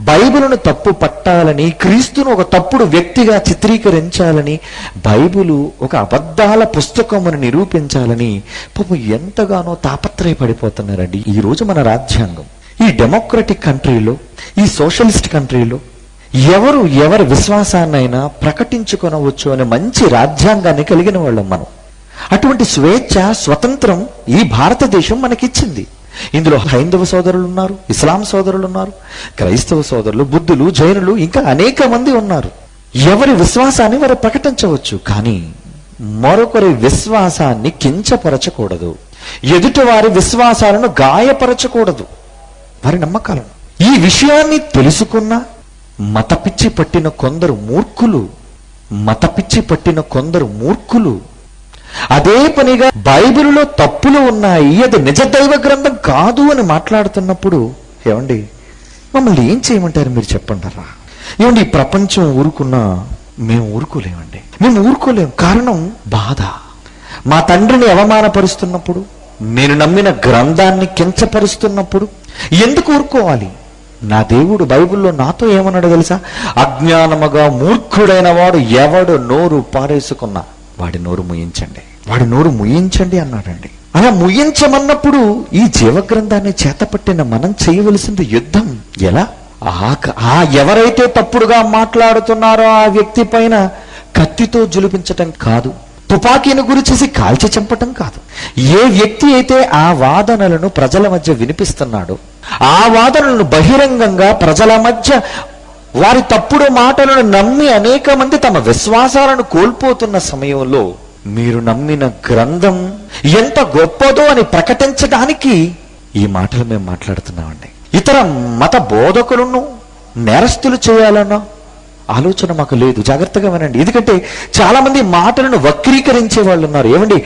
బైబిల్ను తప్పు పట్టాలని క్రీస్తును ఒక తప్పుడు వ్యక్తిగా చిత్రీకరించాలని బైబిలు ఒక అబద్ధాల పుస్తకమును నిరూపించాలని పాపం ఎంతగానో తాపత్రయపడిపోతున్నారండి ఈ రోజు మన రాజ్యాంగం. ఈ డెమోక్రటిక్ కంట్రీలో ఈ సోషలిస్ట్ కంట్రీలో ఎవరు ఎవరి విశ్వాసాన్నైనా ప్రకటించుకొనవచ్చు అనే మంచి రాజ్యాంగాన్ని కలిగిన వాళ్ళం మనం. అటువంటి స్వేచ్ఛ స్వతంత్రం ఈ భారతదేశం మనకిచ్చింది. ఇందులో హైందవ సోదరులు ఉన్నారు ఇస్లాం సోదరులు ఉన్నారు క్రైస్తవ సోదరులు బుద్ధులు జైనులు ఇంకా అనేక మంది ఉన్నారు. ఎవరి విశ్వాసాన్ని వారు ప్రకటించవచ్చు కానీ మరొకరి విశ్వాసాన్ని కించపరచకూడదు. ఎదుటి వారి విశ్వాసాలను గాయపరచకూడదు. వారి నమ్మకాలను. ఈ విషయాన్ని తెలుసుకున్న మత పిచ్చి పట్టిన కొందరు మూర్ఖులు మతపిచ్చి పట్టిన కొందరు మూర్ఖులు అదే పనిగా బైబిల్లో తప్పులు ఉన్నాయి అది నిజ దైవ గ్రంథం కాదు అని మాట్లాడుతున్నప్పుడు ఏమండి మమ్మల్ని ఏం చేయమంటారు మీరు చెప్పంటారా ఏమండి ఈ ప్రపంచం ఊరుకున్నా మేము ఊరుకోలేమండి. మేము ఊరుకోలేం. కారణం బాధ. మా తండ్రిని అవమానపరుస్తున్నప్పుడు నేను నమ్మిన గ్రంథాన్ని కించపరుస్తున్నప్పుడు ఎందుకు ఊరుకోవాలి? నా దేవుడు బైబిల్లో నాతో ఏమన్నాడు తెలుసా? అజ్ఞానముగా మూర్ఖుడైన వాడు ఎవడు నోరు పారేసుకున్నా వాడి నోరు ముయించండి. వాడి నోరు ముయించండి అన్నాడండి. అలా ముయించమన్నప్పుడు ఈ జీవగ్రంథాన్ని చేతపట్టిన మనం చేయవలసింది యుద్ధం. ఎలా? ఆ ఆ ఎవరైతే తప్పుడుగా మాట్లాడుతున్నారో ఆ వ్యక్తి పైన కత్తితో జులిపించటం కాదు. తుపాకీని గురిచేసి కాల్చి చంపటం కాదు. ఏ వ్యక్తి అయితే ఆ వాదనలను ప్రజల మధ్య వినిపిస్తున్నాడో ఆ వాదనలను బహిరంగంగా ప్రజల మధ్య వారి తప్పుడు మాటలను నమ్మి అనేక మంది తమ విశ్వాసాలను కోల్పోతున్న సమయంలో మీరు నమ్మిన గ్రంథం ఎంత గొప్పదో అని ప్రకటించడానికి ఈ మాటలు మేము మాట్లాడుతున్నామండి. ఇతర మత బోధకులను నేరస్తులు చేయాలన్నా ఆలోచన మాకు లేదు. జాగ్రత్తగా వినండి. ఎందుకంటే చాలామంది మాటలను వక్రీకరించే వాళ్ళు ఉన్నారు. ఏమండి?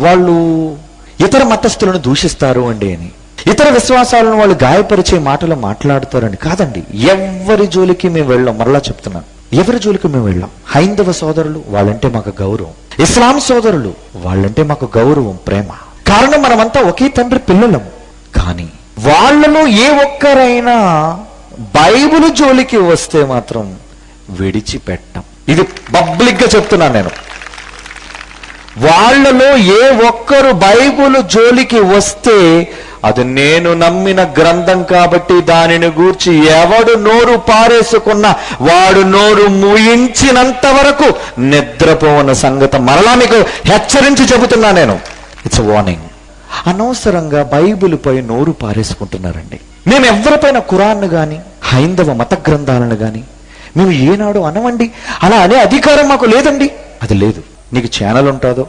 వాళ్ళు ఇతర మతస్థులను దూషిస్తారు అండి అని. ఇతర విశ్వాసాలను వాళ్ళు గాయపరిచే మాటలు మాట్లాడతారని కాదండి. ఎవరి జోలికి మేము వెళ్ళాం? మరలా చెప్తున్నాను ఎవరి జోలికి మేము వెళ్ళాం? హైందవ సోదరులు వాళ్ళంటే మాకు గౌరవం. ఇస్లాం సోదరులు వాళ్ళంటే మాకు గౌరవం ప్రేమ. కారణం మనమంతా ఒకే తండ్రి పిల్లలం. కానీ వాళ్ళలో ఏ ఒక్కరైనా బైబుల్ జోలికి వస్తే మాత్రం విడిచిపెట్టం. ఇది పబ్లిక్గా చెప్తున్నాను నేను. వాళ్ళలో ఏ ఒక్కరు బైబుల్ జోలికి వస్తే అది నేను నమ్మిన గ్రంథం కాబట్టి దానిని గూర్చి ఎవడు నోరు పారేసుకున్న వాడు నోరు ముయించినంత వరకు నిద్రపోవన సంగతి మరలా మీకు హెచ్చరించి చెబుతున్నా నేను. ఇట్స్ వార్నింగ్ అనవసరంగా బైబిల్పై నోరు పారేసుకుంటున్నారండి. మేము ఎవరిపైన ఖురాన్ను కానీ హైందవ మత గ్రంథాలను కానీ మేము ఏనాడు అనవండి? అలా అనే అధికారం మాకు లేదండి? అది లేదు. నీకు ఛానల్ ఉంటుందో?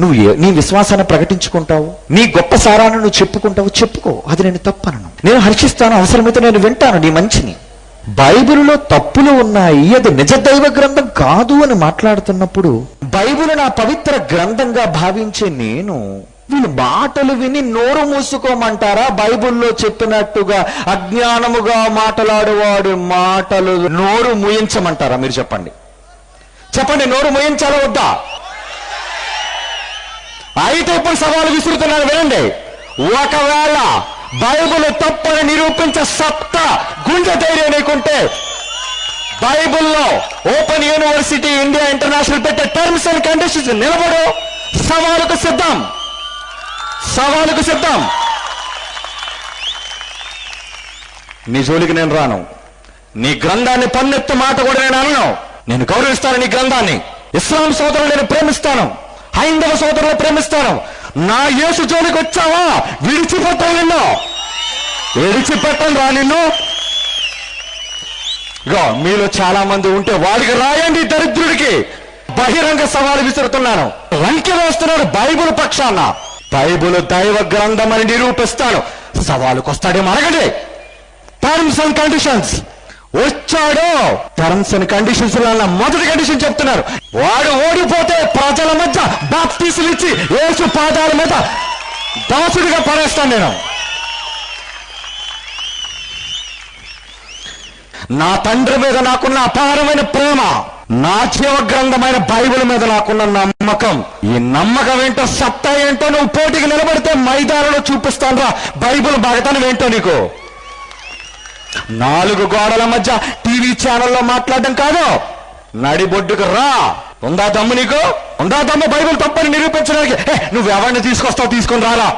నువ్వు నీ విశ్వాసాన్ని ప్రకటించుకుంటావు? నీ గొప్ప సారాన్ని నువ్వు చెప్పుకుంటావు? చెప్పుకో. అది నేను తప్పనను. నేను హర్షిస్తాను అవసరమైతే నేను వింటాను నీ మంచిని. బైబిల్లో తప్పులు ఉన్నాయి. అది నిజ దైవ గ్రంథం కాదు అని మాట్లాడుతున్నప్పుడు బైబిల్ నా పవిత్ర గ్రంథంగా భావించే నేను వీళ్ళు మాటలు విని నోరు మూసుకోమంటారా? బైబిల్లో చెప్పినట్టుగా అజ్ఞానముగా మాట్లాడేవాడు మాటలు నోరు ముయించమంటారా? మీరు చెప్పండి. చెప్పండి నోరు ముయించాలా వద్దా? అయితే ఇప్పుడు సవాలు విసురుతున్నాను వినండి. ఒకవేళ బైబుల్ తప్పని నిరూపించే సత్తా గుండె ధైర్యం నీకుంటే బైబిల్లో ఓపెన్ యూనివర్సిటీ ఇండియా ఇంటర్నేషనల్ పెట్టే టర్మ్స్ అండ్ కండిషన్స్ నిలబడు. సవాలుకు సిద్ధం. సవాలుకు సిద్ధం. నీ జోలికి నేను రాను. నీ గ్రంథాన్ని పన్నెత్తు మాట కూడా నేను అనను. నేను గౌరవిస్తాను నీ గ్రంథాన్ని. ఇస్లాం సోదరులు నేను ప్రేమిస్తాను. హైందవ సోదరులు ప్రేమిస్తాను నా యేసు జోలికి వచ్చావా? విడిచిపెట్టాను నిన్ను. విడిచిపెట్టను రా నిన్ను. ఇగో మీలో చాలా మంది ఉంటే వాడికి రాయండి దరిద్రుడికి. బహిరంగ సవాలు విసురుతున్నాను. లంకె వేస్తున్నాడు బైబుల్ పక్షాన. బైబుల్ దైవ గ్రంథం అని నిరూపిస్తాను. సవాలుకు వస్తాడేమో అడగండి. టర్మ్స్ అండ్ కండిషన్స్ వచ్చాడో. టర్మ్స్ అండ్ కండిషన్స్ మొదటి కండిషన్ చెప్తున్నారు. వాడు ఓడిపోతే ప్రజల మధ్య బాప్తీసులు ఇచ్చి యేసు పాదాల మీద దాసుడిగా పడేస్తాను నేను. నా తండ్రి మీద నాకున్న అపారమైన ప్రేమ నా జీవ గ్రంథమైన బైబిల్ మీద నాకున్న నమ్మకం ఈ నమ్మకం ఏంటో సత్తా ఏంటో నువ్వు పోటీకి నిలబడితే మైదానంలో చూపిస్తాను రా. బైబిల్ భగతనం ఏంటో నీకు? నాలుగు గోడల మధ్య టీవీ ఛానల్లో మాట్లాడడం కాదు. నడిబొడ్డుకు రా. ఉందా దమ్ము నీకు? ఉందా దమ్ము? బైబిల్ తప్పని నిరూపించడానికి. నువ్వు ఎవరిని తీసుకొస్తావు? తీసుకొని రారా.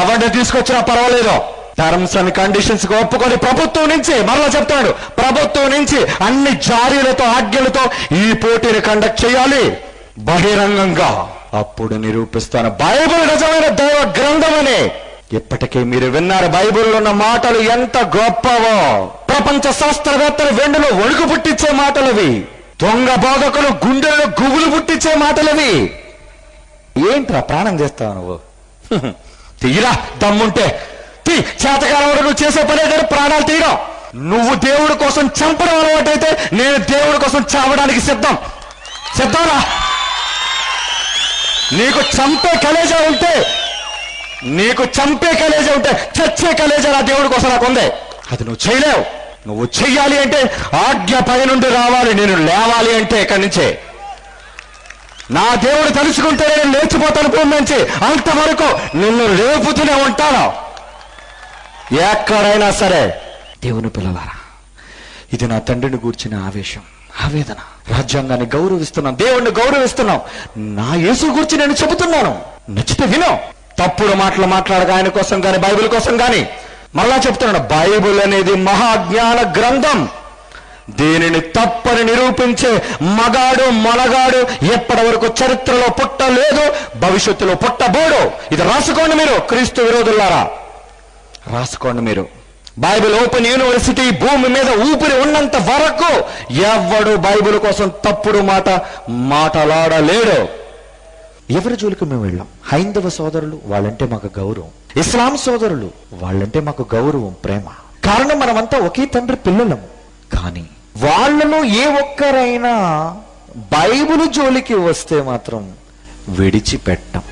ఎవరిని తీసుకొచ్చినా పర్వాలేదు. టర్మ్స్ అండ్ కండిషన్స్ ఒప్పుకొని ప్రభుత్వం నుంచి మరలా చెప్తాడు. ప్రభుత్వం నుంచి అన్ని జారీలతో ఆజ్ఞలతో ఈ పోటీని కండక్ట్ చేయాలి. బహిరంగంగా. అప్పుడు నిరూపిస్తాను. బైబిల్ నిజమైన దైవ గ్రంథమని. ఇప్పటికే మీరు విన్నారు బైబిల్లో ఉన్న మాటలు ఎంత గొప్పవో. ప్రపంచ శాస్త్రవేత్తలు వెండులో ఒడుగు పుట్టించే మాటలవి. దొంగ బోధకులు గుండెల్లో గుగులు పుట్టించే మాటలవి. ఏంట్రా ప్రాణం చేస్తావు నువ్వు? తీరా దమ్ముంటే. తీ చేతకాలం వరకు నువ్వు చేసే పనే కానీ ప్రాణాలు తీయడం. నువ్వు దేవుడి కోసం చంపడం అలవాటైతే నేను దేవుడి కోసం చావడానికి సిద్ధం. సిద్ధంరా? నీకు చంపే కలేజా ఉంటే నీకు చంపే కలేజా ఉంటే చచ్చే కలేజా నా దేవుడి కోసం నాకు ఉంది. అది నువ్వు చేయలేవు. నువ్వు చెయ్యాలి అంటే ఆజ్ఞ పై నుండి రావాలి నేను లేవాలి అంటే ఇక్కడి నుంచే. నా దేవుడు తలుచుకుంటే నేను లేచిపోతాను భూమి నుంచి. అంతవరకు నిన్ను లేపుతూనే ఉంటాను. ఎక్కడైనా సరే. దేవుని పిల్లలారా ఇది నా తండ్రిని గూర్చిన ఆవేశం ఆవేదన. రాజ్యాంగాన్ని గౌరవిస్తున్నాం దేవుణ్ణి గౌరవిస్తున్నాం. నా యేసు గురించి నేను చెబుతున్నాను. నచ్చితే విను. తప్పుడు మాటలు మాట్లాడక ఆయన కోసం కానీ బైబిల్ కోసం కానీ మళ్ళా చెప్తున్నాడు బైబిల్ అనేది మహాజ్ఞాన గ్రంథం. దీనిని తప్పని నిరూపించే మగాడు మొనగాడు ఎప్పటి వరకు చరిత్రలో పుట్టలేదు భవిష్యత్తులో పుట్టబోడు. ఇది రాసుకోండి మీరు క్రీస్తు విరోధులారా రాసుకోండి మీరు. బైబిల్ ఓపెన్ యూనివర్సిటీ భూమి మీద ఊపిరి ఉన్నంత వరకు ఎవడు బైబిల్ కోసం తప్పుడు మాట మాటలాడలేడు. ఎవరి జోలికి మేము వెళ్ళాం? హైందవ సోదరులు వాళ్ళంటే మాకు గౌరవం. ఇస్లాం సోదరులు వాళ్ళంటే మాకు గౌరవం ప్రేమ. కారణం మనమంతా ఒకే తండ్రి పిల్లలం కానీ వాళ్ళలో ఏ ఒక్కరైనా బైబిల్ జోలికి వస్తే మాత్రం విడిచిపెట్టం.